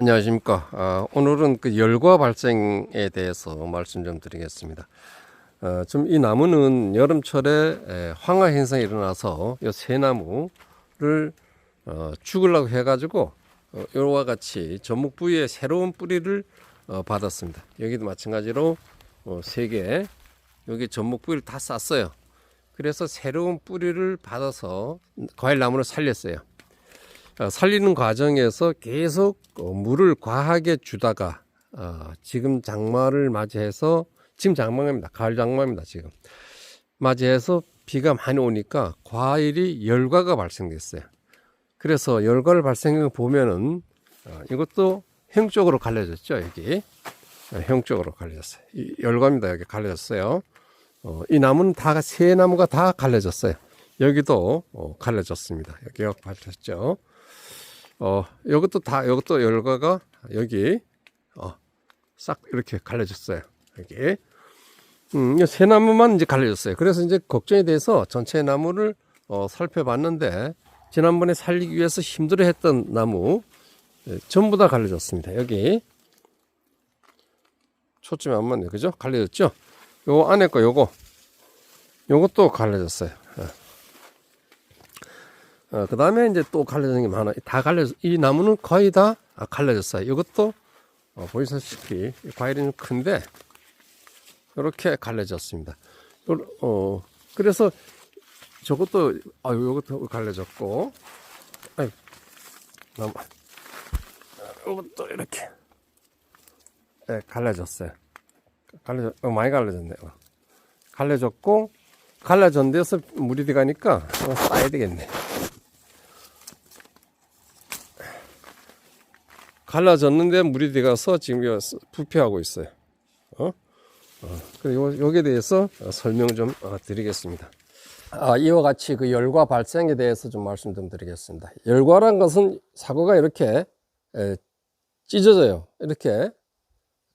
안녕하십니까. 아, 오늘은 그 열과 발생에 대해서 말씀 좀 드리겠습니다. 어, 좀이 나무는 여름철에 에, 황화 현상이 일어나서 이 새나무를 어, 죽으려고 해가지고 어, 이와 같이 전목 부위에 새로운 뿌리를 어, 받았습니다. 여기도 마찬가지로 어, 세 개, 여기 전목 부위를 다 쌌어요. 그래서 새로운 뿌리를 받아서 과일 나무를 살렸어요. 어, 살리는 과정에서 계속 어, 물을 과하게 주다가 어, 지금 장마를 맞이해서 지금 장마입니다. 가을 장마입니다. 지금 맞이해서 비가 많이 오니까 과일이 열과가 발생됐어요. 그래서 열과를 발생한 거 보면은 어, 이것도 형 쪽으로 갈려졌죠. 여기 어, 형 쪽으로 갈려졌어요. 이 열과입니다. 여기 갈려졌어요. 어, 이 나무는 다새 나무가 다 갈려졌어요. 여기도 어, 갈려졌습니다. 여기가 갈려졌죠. 어, 이것도 다, 이것도 열과가 여기, 어, 싹 이렇게 갈려졌어요. 여기. 음, 새 나무만 이제 갈려졌어요. 그래서 이제 걱정이 돼서 전체 나무를 어, 살펴봤는데, 지난번에 살리기 위해서 힘들어 했던 나무, 예, 전부 다 갈려졌습니다. 여기. 초점이 안 맞네. 그죠? 갈려졌죠? 요 안에 거 요거. 요것도 갈려졌어요. 어, 그 다음에 이제 또 갈라진 게 많아. 다 갈려져, 이 나무는 거의 다 아, 갈라졌어요. 이것도, 어, 보시다시피, 이 과일이 좀 큰데, 이렇게 갈라졌습니다. 요- 어, 그래서 저것도, 아, 요것도 갈라졌고, 아이, 나무, 요것도 이렇게, 예, 갈라졌어요. 갈라졌, 어, 많이 갈라졌네요. 갈라졌고, 갈라진 데서 물이 들어가니까, 어, 싸야 되겠네. 갈라졌는데 물이 들어가서 지금 부패하고 있어요. 어? 어. 그리고 여기에 대해서 설명 좀 어, 드리겠습니다. 아, 이와 같이 그 열과 발생에 대해서 좀 말씀 좀 드리겠습니다. 열과란 것은 사과가 이렇게 에, 찢어져요. 이렇게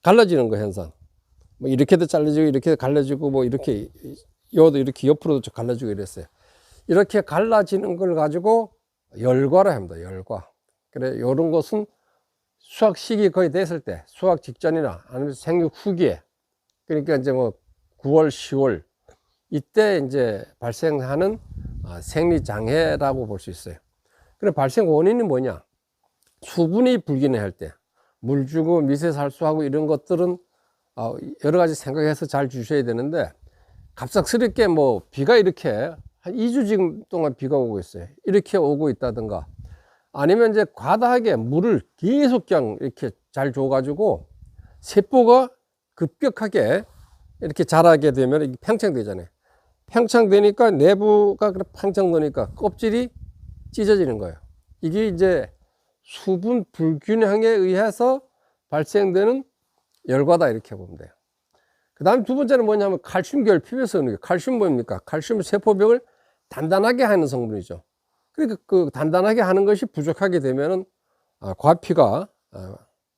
갈라지는 거 현상. 뭐 이렇게도 잘라지고 이렇게 갈라지고 뭐 이렇게 요도 이렇게 옆으로도 갈라지고 이랬어요. 이렇게 갈라지는 걸 가지고 열과라 합니다. 열과. 그래 요런 것은 수확 시기 거의 됐을 때, 수확 직전이나 아니면 생육 후기에, 그러니까 이제 뭐 9월, 10월, 이때 이제 발생하는 아, 생리 장애라고 볼 수 있어요. 그래, 발생 원인이 뭐냐? 수분이 불균형할 때, 물 주고 미세 살수하고 이런 것들은 아, 여러 가지 생각해서 잘 주셔야 되는데, 갑작스럽게 뭐 비가 이렇게 한 2주 지금 동안 비가 오고 있어요. 이렇게 오고 있다든가, 아니면 이제 과다하게 물을 계속 그냥 이렇게 잘 줘가지고 세포가 급격하게 이렇게 자라게 되면 팽창되잖아요. 팽창되니까 내부가 팽창되니까 껍질이 찢어지는 거예요. 이게 이제 수분 불균형에 의해서 발생되는 열과다 이렇게 보면 돼요. 그 다음 두 번째는 뭐냐면 칼슘 결핍에서 오는 게 칼슘 뭡니까? 칼슘은 세포벽을 단단하게 하는 성분이죠. 그러니까 그 단단하게 하는 것이 부족하게 되면은 아, 과피가 아,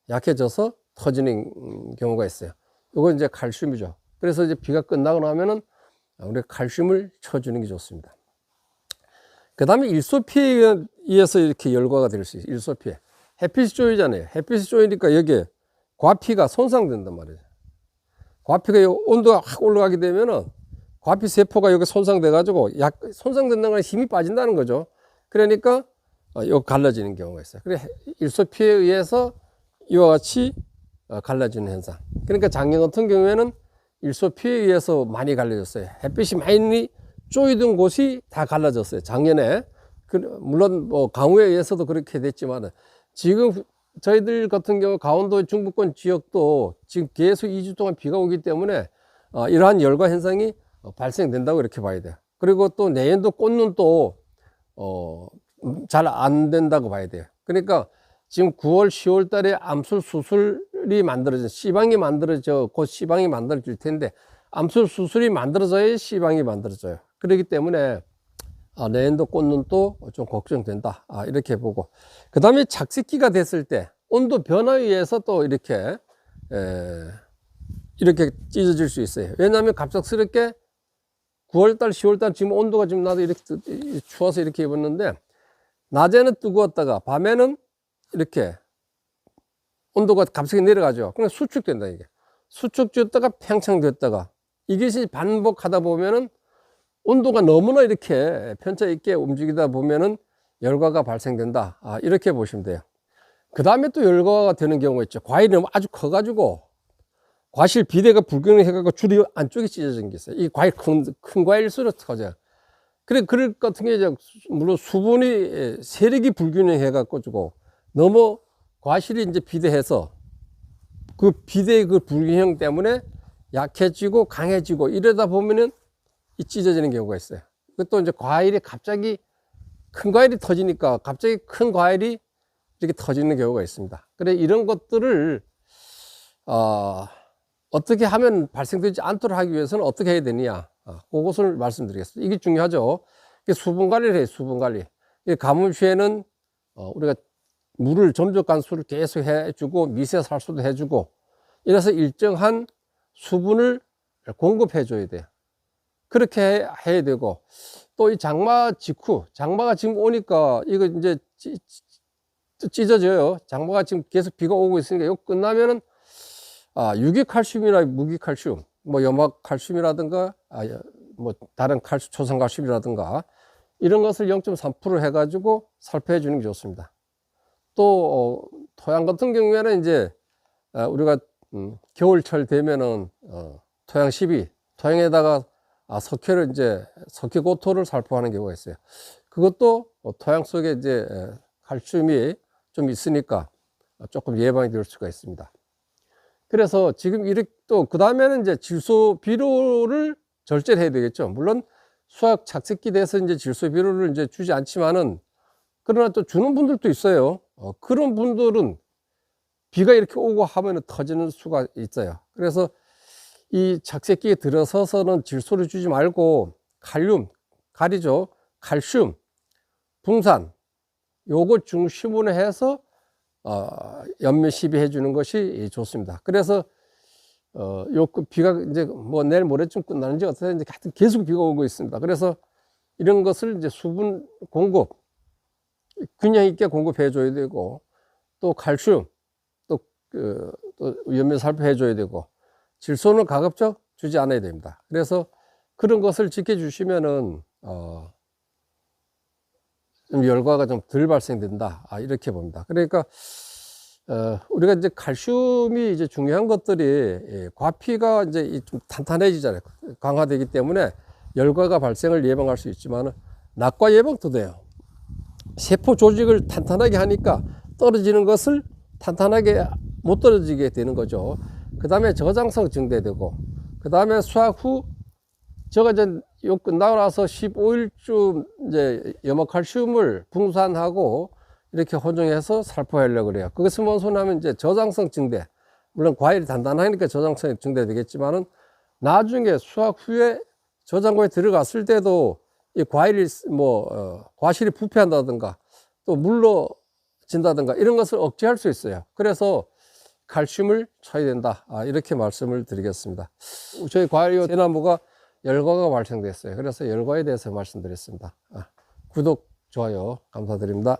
약해져서 터지는 경우가 있어요. 이건 이제 칼슘이죠. 그래서 이제 비가 끝나고 나면은 우리가 칼슘을 쳐주는 게 좋습니다. 그 다음에 일소피에 의해서 이렇게 열과가 될 수 있어요. 일소피에. 햇빛이 쪼이잖아요. 햇빛이 쪼이니까 여기에 과피가 손상된단 말이에요. 과피가 요 온도가 확 올라가게 되면은 과피 세포가 여기 손상돼 가지고 약 손상된다는 건 힘이 빠진다는 거죠. 그러니까 어, 요 갈라지는 경우가 있어요. 그래 일소 피에 의해서 이와 같이 어, 갈라지는 현상. 그러니까 작년 같은 경우에는 일소 피에 의해서 많이 갈라졌어요. 햇빛이 많이 쪼이던 곳이 다 갈라졌어요. 작년에 그, 물론 뭐 강우에 의해서도 그렇게 됐지만 지금 저희들 같은 경우 강원도 중부권 지역도 지금 계속 2주 동안 비가 오기 때문에 어, 이러한 열과 현상이 어, 발생된다고 이렇게 봐야 돼요. 그리고 또 내년도 꽃눈 또, 어, 잘 안 된다고 봐야 돼요. 그러니까 지금 9월, 10월 달에 암술 수술이 만들어져, 씨방이 만들어져, 곧 씨방이 만들어질 텐데, 암술 수술이 만들어져야 씨방이 만들어져요. 그렇기 때문에, 아, 내년도 꽃눈 또좀 걱정된다. 아, 이렇게 보고. 그 다음에 착색기가 됐을 때, 온도 변화에 의해서 또 이렇게, 에, 이렇게 찢어질 수 있어요. 왜냐하면 갑작스럽게 9월달, 10월달 지금 온도가 지금 나도 이렇게 뜨- 추워서 이렇게 입었는데 낮에는 뜨거웠다가 밤에는 이렇게 온도가 갑자기 내려가죠. 그냥 수축된다, 이게. 수축됐다가 팽창됐다가 이것이 반복하다 보면은 온도가 너무나 이렇게 편차 있게 움직이다 보면은 열과가 발생된다. 아, 이렇게 보시면 돼요. 그 다음에 또 열과가 되는 경우가 있죠. 과일이 너무 아주 커가지고 과실 비대가 불균형해가지고 줄이 안쪽에 찢어진 게 있어요. 이 과일 큰, 큰 과일일수록 터져요. 그래, 그럴 것 같은 게 물론 수분이 세력이 불균형해갖고 주고 너무 과실이 이제 비대해서 그 비대의 그 불균형 때문에 약해지고 강해지고 이러다 보면은 이 찢어지는 경우가 있어요. 그것도 이제 과일이 갑자기 큰 과일이 터지니까 갑자기 큰 과일이 이렇게 터지는 경우가 있습니다. 그래 이런 것들을 어, 어떻게 하면 발생되지 않도록 하기 위해서는 어떻게 해야 되느냐 어, 그것을 말씀드리겠습니다. 이게 중요하죠. 수분 관리를 해요. 수분 관리. 이 가뭄 시에는 어, 우리가 물을 점적 간 수를 계속 해주고 미세 살수도 해주고 이래서 일정한 수분을 공급해 줘야 돼요. 그렇게 해- 해야 되고 또 이 장마 직후 장마가 지금 오니까 이거 이제 찢어져요. 장마가 지금 계속 비가 오고 있으니까 이거 끝나면은 아, 유기칼슘이나 무기칼슘, 뭐 염화칼슘이라든가 아, 여- 뭐 다른 칼슘, 초산칼슘이라든가 이런 것을 0.3% 해가지고 살포해 주는 게 좋습니다. 또 어, 토양 같은 경우에는 이제 아, 우리가 음, 겨울철 되면은 어, 토양 시비, 토양에다가 아, 석회를 이제 석회 고토를 살포하는 경우가 있어요. 그것도 어, 토양 속에 이제 에, 칼슘이 좀 있으니까 조금 예방이 될 수가 있습니다. 그래서 지금 이렇게 또 그 다음에는 이제 질소 비료를 절제를 해야 되겠죠. 물론 수학 착색기 돼서 이제 질소 비료를 이제 주지 않지만은 그러나 또 주는 분들도 있어요. 어, 그런 분들은 비가 이렇게 오고 하면 터지는 수가 있어요. 그래서 이 착색기에 들어서서는 질소를 주지 말고 칼륨, 가리죠. 칼슘, 붕산, 요거 중심으로 해서 어, 연면 시비 해 주는 것이 좋습니다. 그래서 어, 요그 비가 이제 뭐 내일 모레쯤 끝나는지 어떻게 이제 하여튼 계속 비가 오고 있습니다. 그래서 이런 것을 이제 수분 공급 균형 있게 공급해 줘야 되고 또 칼슘 또, 그, 또 연면 살포해 줘야 되고 질소는 가급적 주지 않아야 됩니다. 그래서 그런 것을 지켜주시면은 어, 좀 열과가 좀 덜 발생된다. 아, 이렇게 봅니다. 그러니까 어, 우리가 이제 칼슘이 이제 중요한 것들이 예, 과피가 이제 이좀 탄탄해지잖아요. 강화되기 때문에 열과가 발생을 예방할 수 있지만 낙과 예방도 돼요. 세포 조직을 탄탄하게 하니까 떨어지는 것을 탄탄하게 못 떨어지게 되는 거죠. 그 다음에 저장성 증대되고, 그 다음에 수확 후, 저가 이제 요 끝나고 나서 15일쯤 이제 염화칼슘을 분산하고 이렇게 혼용해서 살포하려고 그래요. 그것을 뭔 하면 이제 저장성 증대. 물론 과일이 단단하니까 저장성이 증대되겠지만은 나중에 수확 후에 저장고에 들어갔을 때도 이 과일이 뭐 어, 과실이 부패한다든가 또 물러진다든가 이런 것을 억제할 수 있어요. 그래서 칼슘을 쳐야 된다. 아, 이렇게 말씀을 드리겠습니다. 저희 과일 대나무가 열과가 발생됐어요. 그래서 열과에 대해서 말씀드렸습니다. 아, 구독, 좋아요 감사드립니다.